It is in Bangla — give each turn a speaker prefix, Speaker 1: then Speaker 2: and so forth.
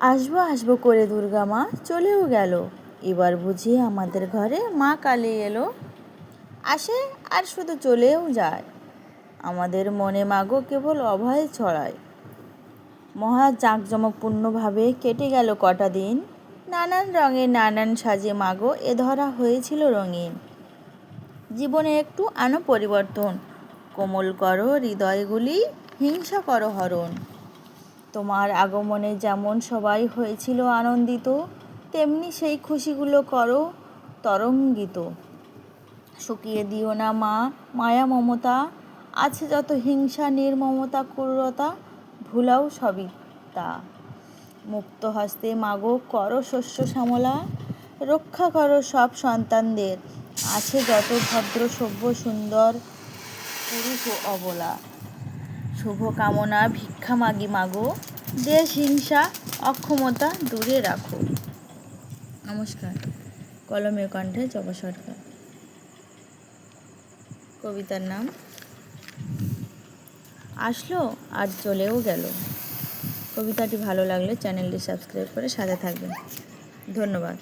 Speaker 1: আসব আসব করে দুর্গা মা চলেও গেল। এবার বুঝি আমাদের ঘরে মা কালী এলো। আসে আর শুধু চলেও যায়। আমাদের মনে মাগো কেবল অভয় ছড়ায়। মহা জাঁকজমকপূর্ণভাবে কেটে গেল কটা দিন। নানান রঙে নানান সাজে মাগো এ ধরা হয়েছিল রঙিন। জীবনে একটু আনো পরিবর্তন। কোমল করো হৃদয়গুলি, হিংসা করো হরণ। তোমার আগমনে যেমন সবাই হয়েছিল আনন্দিত, তেমনি সেই খুশিগুলো করো তরঙ্গিত। শুকিয়ে দিও না মা, মায়া মমতা আছে যত হিংসা, নির্মমতা, ক্রূরতা, ভুলাও সবই তা। মুক্ত হস্তে মাগো, করো শস্য শ্যামলা, রক্ষা করো সব সন্তানদের, আছে যত ভদ্র, সভ্য, সুন্দর, পুরুষ ও অবলা। শুভ কামনা ভিক্ষা মাগি মাগো। দেশ হিংসা, অক্ষমতা দূরে রাখো। নমস্কার। কলমে কণ্ঠে জবা সরকার কবিতার নাম, আসলো আর চলেও গেল। কবিতাটি ভালো লাগলে চ্যানেলটি সাবস্ক্রাইব করে সাথে থাকবেন। ধন্যবাদ।